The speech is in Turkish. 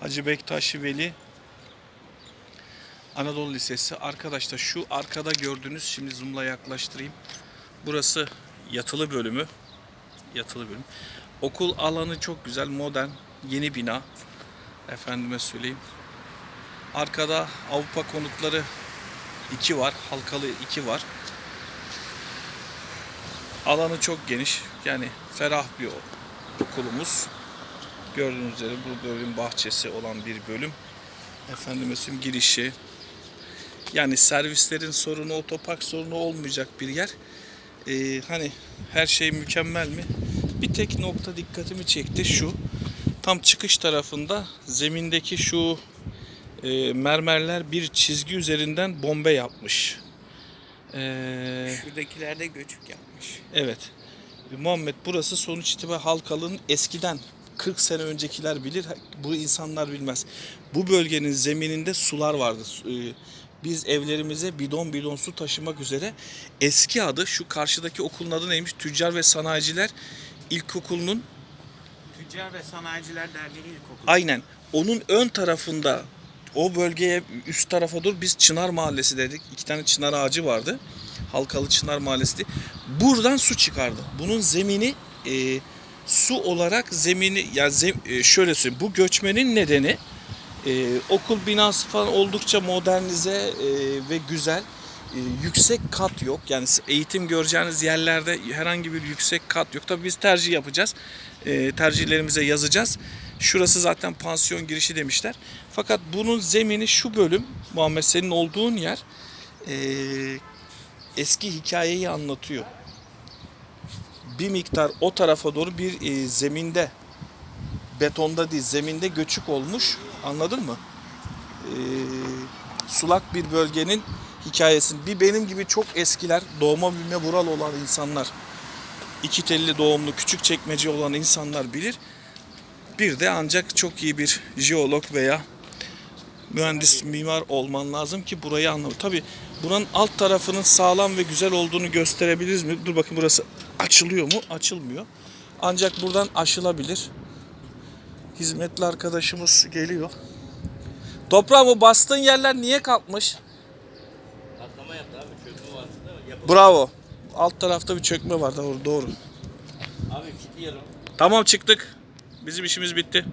Hacı Bektaşi Veli Anadolu Lisesi. Arkadaşlar şu arkada gördüğünüz şimdi zoomla yaklaştırayım. Burası yatılı bölümü. Yatılı bölüm. Okul alanı çok güzel, modern, yeni bina. Efendime söyleyeyim. Arkada Avrupa konutları 2 var. Halkalı 2 var. Alanı çok geniş. Yani ferah bir okulumuz. Gördüğünüz üzere bu bölüm bahçesi olan bir bölüm. Efendime söyleyeyim girişi. Yani servislerin sorunu, otopark sorunu olmayacak bir yer. Ee, hani her şey mükemmel mi? Bir tek nokta dikkatimi çekti şu. Tam çıkış tarafında zemindeki şu e, mermerler bir çizgi üzerinden bombe yapmış. Ee, Şuradakilerde göçük yapmış. Evet. Muhammed burası sonuç itibariyle Halkalı'nın eskiden 40 sene öncekiler bilir. Bu insanlar bilmez. Bu bölgenin zemininde sular vardı. Su- e, Biz evlerimize bidon bidon su taşımak üzere eski adı şu karşıdaki okulun adı neymiş? Tüccar ve Sanayiciler İlkokulu'nun Tüccar ve Sanayiciler Derneği İlkokulu. aynen onun ön tarafında o bölgeye üst tarafa doğru biz Çınar Mahallesi dedik. İki tane çınar ağacı vardı. Halkalı Çınar Mahallesi. Buradan su çıkardı. Bunun zemini e, su olarak zemini yani zem- e, şöyle söyleyeyim. Bu göçmenin nedeni e, okul binası falan oldukça modernize e, ve güzel. E, yüksek kat yok. Yani eğitim göreceğiniz yerlerde herhangi bir yüksek kat yok. Tabii biz tercih yapacağız. E, tercihlerimize yazacağız. Şurası zaten pansiyon girişi demişler. Fakat bunun zemini şu bölüm Muhammed senin olduğun yer e, eski hikayeyi anlatıyor. Bir miktar o tarafa doğru bir e, zeminde betonda değil zeminde göçük olmuş. Anladın mı? E, sulak bir bölgenin hikayesini. Bir benim gibi çok eskiler doğma büyüme bural olan insanlar iki telli doğumlu küçük çekmece olan insanlar bilir. Bir de ancak çok iyi bir jeolog veya mühendis mimar olman lazım ki burayı anlam. Tabi buranın alt tarafının sağlam ve güzel olduğunu gösterebiliriz mi? Dur bakın burası açılıyor mu? Açılmıyor. Ancak buradan aşılabilir. Hizmetli arkadaşımız geliyor. Toprağım o bastığın yerler niye kalkmış? Patlama yaptı abi çökme vardı da. Bravo. Alt tarafta bir çökme var doğru doğru. Abi kilitliyorum. Tamam çıktık. Bizim işimiz bitti.